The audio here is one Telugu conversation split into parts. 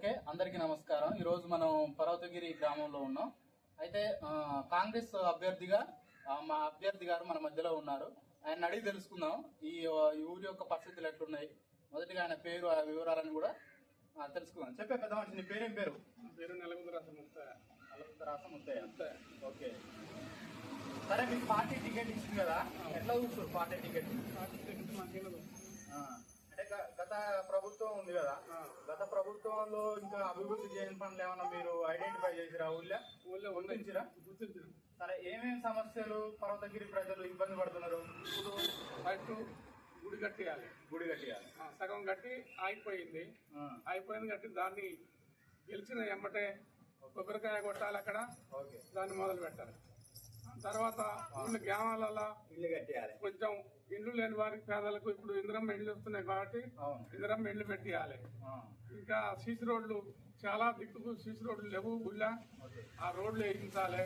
ఓకే అందరికీ నమస్కారం. ఈరోజు మనం పర్వతగిరి గ్రామంలో ఉన్నాం. అయితే కాంగ్రెస్ అభ్యర్థిగా మా అభ్యర్థి గారు మన మధ్యలో ఉన్నారు. ఆయన అడిగి తెలుసుకుందాం. ఈ ఊరి యొక్క పరిస్థితులు ఎట్లున్నాయి? మొదటిగా ఆయన పేరు ఆ వివరాలను కూడా తెలుసుకుందాం. చెప్పే పెద్ద మనిషి నీ పేరేం పేరు? పేరు నెలకొంది రాసం ముక్తాయ అలవత్త రాసం ముత్తయ్య ముక్తాయ ఓకే. సరే మీకు పార్టీ టికెట్ ఇచ్చింది కదా? ఎట్లా చూస్తారు పార్టీ టికెట్? ఆ, అంటే గ- గత ప్రభుత్వం ఉంది కదా? గత ప్రభుత్వంలో ఇంకా అభివృద్ధి చేయని పనులు ఏమన్నా మీరు ఐడెంటిఫై చేసిరా ఊళ్ళో? ఊళ్ళో గుర్తించిరా? గుర్తించిన. సరే ఏమేమి సమస్యలు పర్వతగిరి ప్రజలు ఇబ్బంది పడుతున్నారు? ఇప్పుడు ఫస్ట్ గుడి కట్టేయాలి. గుడి కట్టియాలి. సగం కట్టి ఆగిపోయింది. అయిపోయింది కట్టి దాన్ని గెలిచిన ఎమ్మటే కొబ్బరికాయ కొట్టాలి అక్కడ. ఓకే. దాన్ని మొదలు పెట్టాలి తర్వాత ఊళ్ళో గ్రామాలలో ఇల్లు కట్టియాలి. కొంచెం ఇండ్లు లేని వారికి పేదలకు ఇప్పుడు ఇందిరమ్మ ఇండ్లు వస్తున్నాయి కాబట్టి ఇందిరమ్మ ఇండ్లు పెట్టేయాలి. ఇంకా సీసీ రోడ్లు చాలా దిక్కుకు సీసీ రోడ్లు లేవు ఓకే. ఆ రోడ్లు వేయించాలి.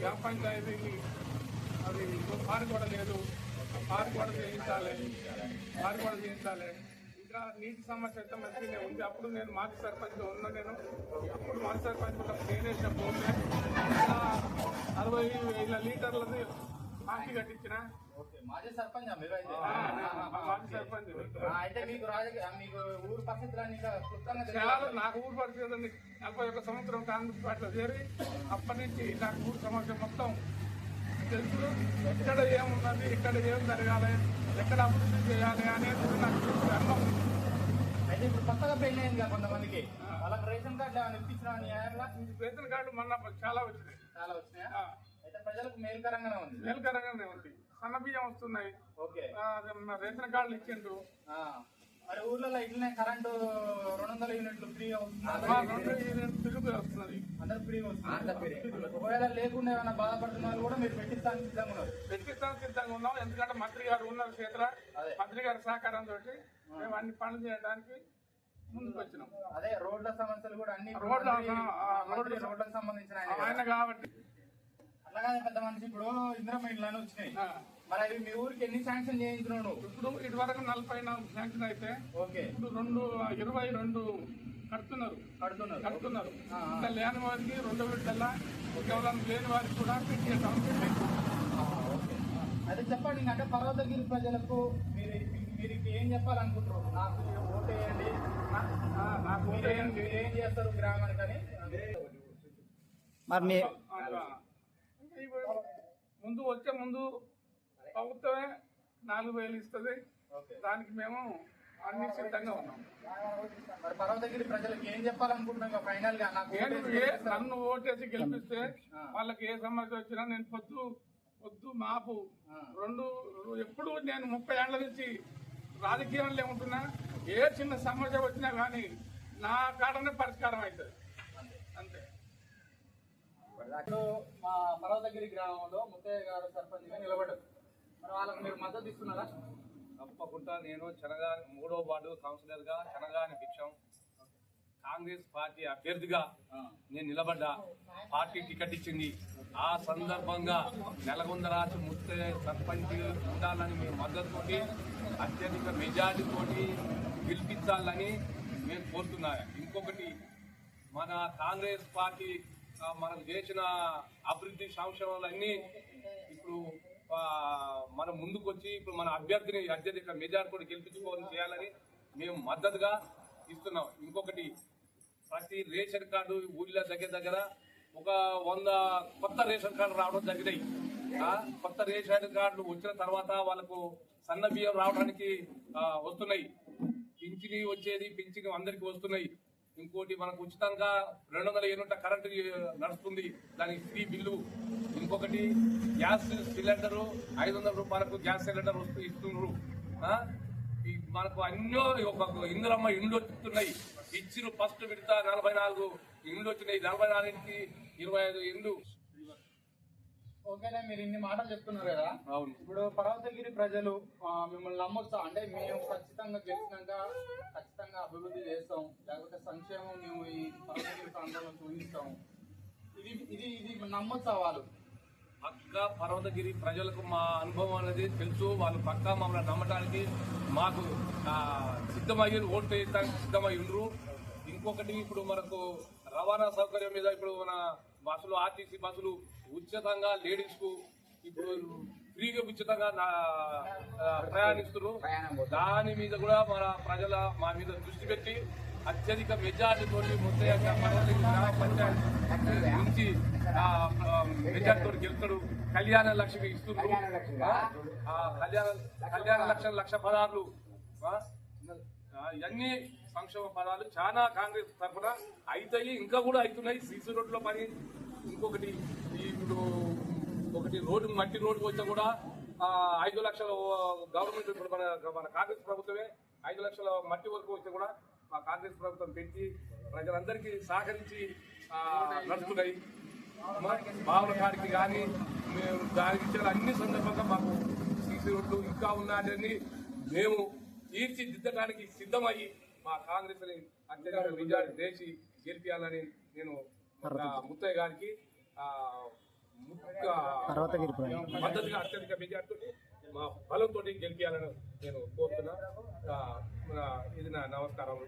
గ్రామ పంచాయతీకి అది పారి కూడా లేదు పారి కూడా చేయించాలి. పారి కూడా చేయించాలి. ఇంకా నీటి సమస్య అయితే మంచిగానే ఉంది. అప్పుడు నేను మాజీ సర్పంచ్ ఉన్నా నేను. అప్పుడు మాజీ సర్పంచ్ నేనేసిన భూమి అరవై వేల లీటర్లది పార్టీ కట్టించిన. మాజీ సర్పంచ్ అయితే? ఆ, నేను మాజీ సర్పంచ్. ఆ, అయితే మీకు రాజకీయ మీకు ఊరు పరిస్థితులన్నీ ఇంకా క్లుప్తంగా చాలా తెలియాలి. నాకు ఊరు పరిస్థితి నలభై ఒక్క సంవత్సరం కాంగ్రెస్ పార్టీలో చేరి అప్పటి నుంచి నాకు ఊరు సమస్య మొత్తం తెలుసు ఎక్కడ ఏమున్నది ఇక్కడ ఏం జరగాలి ఎక్కడ అభివృద్ధి చేయాలి అనేది నాకు తెలుసు. అర్థం అయితే ఇప్పుడు కొత్తగా పెళ్ళి అయింది కదా కొంతమందికి వాళ్ళకి రేషన్ కార్డు ఇప్పించిన రేషన్ కార్డు మొన్న చాలా వచ్చినాయి. చాలా వచ్చినాయా? అయితే ప్రజలకు మేలుకరంగానే ఉంది. మేలుకరంగానే ఉంది. సన్న బియ్యం వస్తున్నాయి. ఓకే. రేషన్ కార్డులు ఇచ్చిండు ఆ, మరి ఊర్లలో ఇట్లనే కరెంటు రెండు వందల యూనిట్లు ఫ్రీ అవుతుంది అందరు ఫ్రీ వస్తుంది? ఒకవేళ లేకుండా ఏమైనా బాధపడుతున్న వాళ్ళు కూడా మీరు పెట్టిస్తానికి సిద్ధంగా ఉన్నారు. పెట్టిస్తాం సిద్ధంగా ఉన్నాం. ఎందుకంటే మంత్రి గారు ఉన్నారు అదే. మంత్రి గారి సహకారంతో మేము అన్ని పనులు చేయడానికి ముందుకు వచ్చినాం. అదే రోడ్ల సమస్యలు కూడా అన్ని రోడ్ల- రోడ్లకు సంబంధించిన ఆయన కాబట్టి. అట్లాగే పెద్ద మనిషి ఇప్పుడు ఇందిరమ్మ ఇండ్లు అని వచ్చినాయి మరి అవి మీ ఊరికి ఎన్ని శాంక్షన్ చేయించినావు నువ్వు ఇప్పుడు ఇటు వరకు నలభై నాలుగు శాంక్షన్ అయితే ఓకే. ఇప్పుడు రెండు ఇరవై రెండు కడుతున్నారు. కడుతున్నారు. కడుతున్నారు. ఆ, ఆ. ఇంకా లేని వారికి రెండు విడతల కేవలం లేని వారికి కూడా పెట్టేసాం ఆ, ఓకే. అదే చెప్పండి ఇంక అంటే పర్వతగిరి ప్రజలకు మీరు మీరు ఏం చెప్పాలనుకుంటున్నారు? నాకు ఓటేయండి ఆ, నాకు మీరు ఏం మీరు ఏం చేస్తారు గ్రామానికని మరి మీ అట్లా. ఇప్పుడు ముందు వచ్చే ముందు ప్రభుత్వమే నాలుగు వేలు ఇస్తుంది. దానికి మేము అన్ని సిద్ధంగా ఉన్నాం. మరి పర్వతగిరి ప్రజలకు ఏం చెప్పాలనుకుంటున్నాం ఫైనల్గా. నన్ను ఓటేసి గెలిపిస్తే. వాళ్ళకి ఏ సమస్య వచ్చినా నేను పొద్దు పొద్దు మాపు. రెండు ఎప్పుడు నేను ముప్పై ఏళ్ళ నుంచి రాజకీయంలో ఉంటున్నా. ఏ చిన్న సమస్య వచ్చినా కానీ నా కాడనే పరిష్కారం అవుతుంది. అంతే. మా పర్వతగిరి గ్రామంలో ముత్తయ్య గారు సర్పంచ్గా నిలబడ్డారు. వాళ్ళకి మీరు మద్దతు ఇస్తున్నారా? తప్పకుండా నేను చనగాని మూడో వార్డు కౌన్సిలర్గా చనగాని భిక్షం కాంగ్రెస్ పార్టీ అభ్యర్థిగా నేను నిలబడ్డా. పార్టీ టికెట్ ఇచ్చింది. ఆ సందర్భంగా నెలకొంద రాసి ముస్తే సర్పంచ్ ఉండాలని మేము మద్దతుతోటి అత్యధిక మెజార్టీతోటి గెలిపించాలని మేము కోరుతున్నా. ఇంకొకటి మన కాంగ్రెస్ పార్టీ మనకు చేసిన అభివృద్ధి సంక్షేమాలన్నీ ఇప్పుడు మనం ముందుకు వచ్చి ఇప్పుడు మన అభ్యర్థిని అత్యధిక మెజార్టీ గెలిపించుకోవాలని చేయాలని మేము మద్దతుగా ఇస్తున్నాం. ఇంకొకటి ప్రతి రేషన్ కార్డు ఊళ్ళో దగ్గర దగ్గర ఒక వంద కొత్త రేషన్ కార్డు రావడం జరిగినాయి. కొత్త రేషన్ కార్డులు వచ్చిన తర్వాత వాళ్ళకు సన్న బియ్యం రావడానికి వస్తున్నాయి. పింఛని వచ్చేది పింఛని అందరికి వస్తున్నాయి. ఇంకోటి మనకు ఉచితంగా రెండు వందల యూనిట్ల కరెంటు నడుస్తుంది. దానికి ఫ్రీ బిల్లు. ఇంకొకటి గ్యాస్ సిలిండరు ఐదు వందల రూపాయలకు గ్యాస్ సిలిండర్ వస్తూ ఇస్తున్నారు. మనకు అన్నో ఒక ఇందులమ్మ ఇండ్లు వస్తున్నాయి ఇచ్చిన ఫస్ట్ విడత నలభై నాలుగు. ఇండ్లు వచ్చినాయి. నలభై నాలుగుకి ఇరవై ఐదు ఇండ్లు. ఓకేనే మీరు ఇన్ని మాటలు చెప్తున్నారు కదా? అవును. ఇప్పుడు పర్వతగిరి ప్రజలు ఆ, మిమ్మల్ని నమ్మొచ్చా? అంటే మేము ఖచ్చితంగా గెలిచినాక ఖచ్చితంగా అభివృద్ధి చేస్తాం. లేకపోతే సంక్షేమం మేము ఈ పర్వతగిరి ప్రాంతంలో చూపిస్తాం. ఇది ఇది ఇది నమ్మొచ్చా వాళ్ళు? పక్క పర్వతగిరి ప్రజలకు మా అనుభవం అనేది తెలుసు. వాళ్ళు పక్కా మమ్మల్ని నమ్మటానికి మాకు ఆ, సిద్ధమయ్యి ఓటు వేయడానికి సిద్ధమై ఉండరు ఇంకో ఇంకొకటి ఇప్పుడు మనకు రవాణా సౌకర్యం మీద ఇప్పుడు మన బస్సులు ఆర్టీసీ బస్సులు ఉచితంగా లేడీస్కు ఇప్పుడు ఫ్రీగా ఉచితంగా ప్రయాణిస్తున్నారు. దాని మీద కూడా మన ప్రజల మా మీద దృష్టి పెట్టి అత్యధిక మెజార్టీతో ముత్తయ్య పర్వాలేదు గ్రామ పంచాయతీ నుంచి మెజార్టీతో గెలుస్తాడు. కళ్యాణ లక్ష్మి ఇస్తున్నారు. కళ్యాణ కళ్యాణ లక్ష లక్ష పదార్లు ఇవన్నీ సంక్షేమ పదాలు. చాలా కాంగ్రెస్ తరఫున అవుతాయి ఇంకా కూడా అవుతున్నాయి సీసీ రోడ్లో పని ఇంకొకటి ఇప్పుడు ఒకటి రోడ్డు మట్టి రోడ్డు వచ్చా కూడా ఐదు లక్షల గవర్నమెంట్ ఇప్పుడు మన మన కాంగ్రెస్ ప్రభుత్వమే ఐదు లక్షల మట్టి వరకు వచ్చా కూడా మా కాంగ్రెస్ ప్రభుత్వం పెట్టి ప్రజలందరికీ సహకరించి నడుస్తున్నాయి. బావుల కాడికి కానీ మేము దానికి ఇచ్చిన అన్ని సందర్భంగా మాకు సీసీ రోడ్లు ఇంకా ఉన్నాయని మేము తీర్చిదిద్దడానికి సిద్ధమయ్యి మా కాంగ్రెస్ని అత్యధిక మెజార్టీ వేసి గెలిపించాలని నేను ముత్తయ్య గారికి మద్దతుగా అత్యధిక మెజార్టీ మా బలంతో గెలిపించాలని నేను కోరుతున్నా. ఇది నా నమస్కారం.